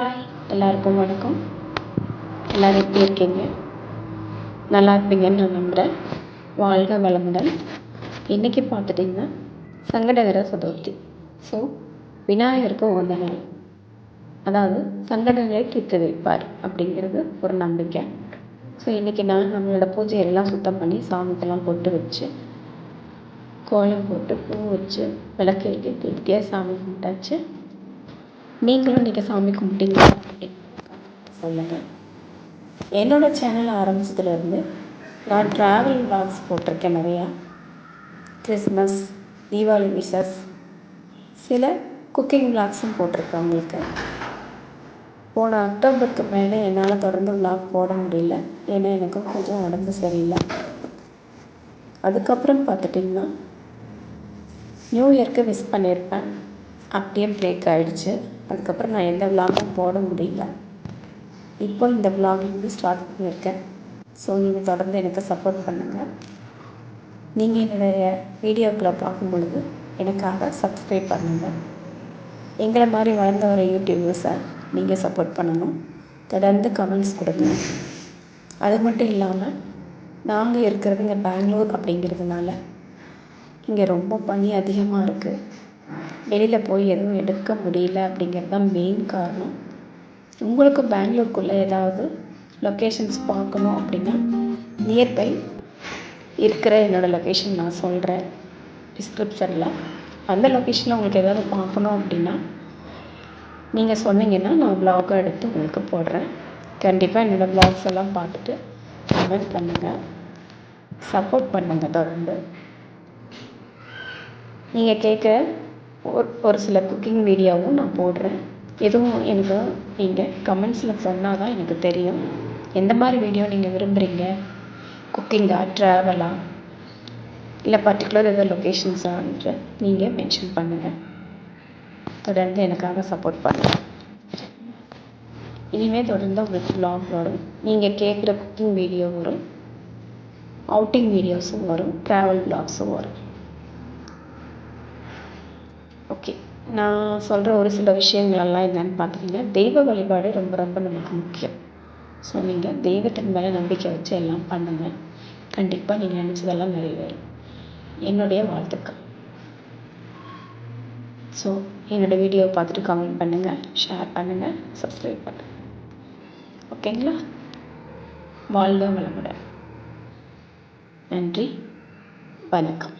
Hi எல்லாருக்கும் வணக்கம். எல்லோரும் எப்படி இருக்கீங்க? நல்லா இருப்பீங்கன்னு நான் நம்புகிறேன் வாழ்க வளமுடன். இன்றைக்கி பார்த்துட்டிங்கன்னா சங்கடகர சதுர்த்தி. ஸோ விநாயகருக்கு உகந்த நாள். அதாவது சங்கடங்களை தீர்த்து வைப்பார் அப்படிங்கிறது ஒரு நம்பிக்கை. ஸோ இன்றைக்கி நான் நம்மளோட பூஜையெல்லாம் சுத்தம் பண்ணி சாமிக்கெல்லாம் பொட்டு வச்சு கோலம் போட்டு பூ வச்சு விளக்கேற்றி திருப்தியாக சாமி கும்பிட்டாச்சு. நீங்களும் நீங்கள் சாமி கும்பிட்டீங்களா? சொல்லுங்கள் என்னோடய சேனல் ஆரம்பித்ததுலேருந்து நான் ட்ராவல் விளாக்ஸ் போட்டிருக்கேன் நிறையா. கிறிஸ்மஸ் தீபாவளி விஷஸ் சில குக்கிங் விளாக்ஸும் போட்டிருக்கேன் உங்களுக்கு. போன அக்டோபருக்கு மேலே என்னால் தொடர்ந்து விளாக் போட முடியல. ஏன்னா எனக்கு கொஞ்சம் உடம்பு சரியில்லை. அதுக்கப்புறம் பார்த்துட்டிங்கன்னா நியூ இயர்க்கு மிஸ் பண்ணியிருப்பேன். அப்படியே பிரேக் ஆகிடுச்சு அதுக்கப்புறம் நான் எந்த விலாகும் போட முடியல. இப்போ இந்த விலாக் ஸ்டார்ட் பண்ணியிருக்கேன். ஸோ நீங்கள் தொடர்ந்து எனக்கு சப்போர்ட் பண்ணுங்கள் நீங்கள் என்னுடைய வீடியோக்களை பார்க்கும் பொழுது எனக்காக சப்ஸ்கிரைப் பண்ணுங்கள் எங்களை மாதிரி வளர்ந்த ஒரு யூடியூபர்ஸை நீங்கள் சப்போர்ட் பண்ணணும். தொடர்ந்து கமெண்ட்ஸ் கொடுங்க. அது மட்டும் இல்லாமல் நாங்கள் இருக்கிறது இங்கே பெங்களூர் அப்படிங்கிறதுனால இங்கே ரொம்ப பனி அதிகமாக இருக்குது வெளியில் போய் எதுவும் எடுக்க முடியல அப்படிங்கிறது தான் மெயின் காரணம். உங்களுக்கு பெங்களூருக்குள்ளே ஏதாவது லொக்கேஷன்ஸ் பார்க்கணும் அப்படின்னா நியர்பை இருக்கிற என்னோடய லொக்கேஷன் நான் சொல்கிறேன் டிஸ்கிரிப்ஷனில் அந்த லொக்கேஷனில் உங்களுக்கு ஏதாவது பார்க்கணும் அப்படின்னா நீங்கள் சொன்னீங்கன்னா நான் வ்ளாகை எடுத்து உங்களுக்கு போடுறேன். கண்டிப்பாக என்னோடய வ்ளாக்ஸ் எல்லாம் பார்த்துட்டு கமெண்ட் பண்ணுங்கள் சப்போர்ட் பண்ணுங்கள் தொடர்ந்து. நீங்கள் கேட்குற ஒரு ஒரு சில குக்கிங் வீடியோவும் நான் போடுறேன். எதுவும் எனக்கு நீங்கள் கமெண்ட்ஸில் சொன்னால் தான் எனக்கு தெரியும். எந்த மாதிரி வீடியோ நீங்கள் விரும்புகிறீங்க குக்கிங்கா ட்ராவலா இல்லை பர்டிகுலர் எதாவது லொக்கேஷன்ஸான்ற நீங்கள் மென்ஷன் பண்ணுங்கள் தொடர்ந்து எனக்காக சப்போர்ட் பண்ணுங்கள் இனிமேல் தொடர்ந்து உங்களுக்கு வ்ளாக் வரும். நீங்கள் கேட்குற குக்கிங் வீடியோ வரும். அவுட்டிங் வீடியோஸும் வரும். ட்ராவல் வ்ளாக்ஸும் வரும். ஓகே நான் சொல்கிற ஒரு சில விஷயங்களெல்லாம் என்னென்னு பார்த்துட்டிங்கன்னா தெய்வ வழிபாடு ரொம்ப ரொம்ப நமக்கு முக்கியம். ஸோ நீங்கள் தெய்வத்தின் மேலே நம்பிக்கை வச்சு எல்லாம் பண்ணுங்கள் கண்டிப்பாக நீங்கள் நினச்சதெல்லாம் நிறைவேறும். என்னுடைய வாழ்த்துக்கள். ஸோ என்னோடய வீடியோவை பார்த்துட்டு கமெண்ட் பண்ணுங்கள் ஷேர் பண்ணுங்கள் சப்ஸ்கிரைப் பண்ணுங்கள் ஓகேங்களா வாழ்க வளமுடன். நன்றி. வணக்கம்.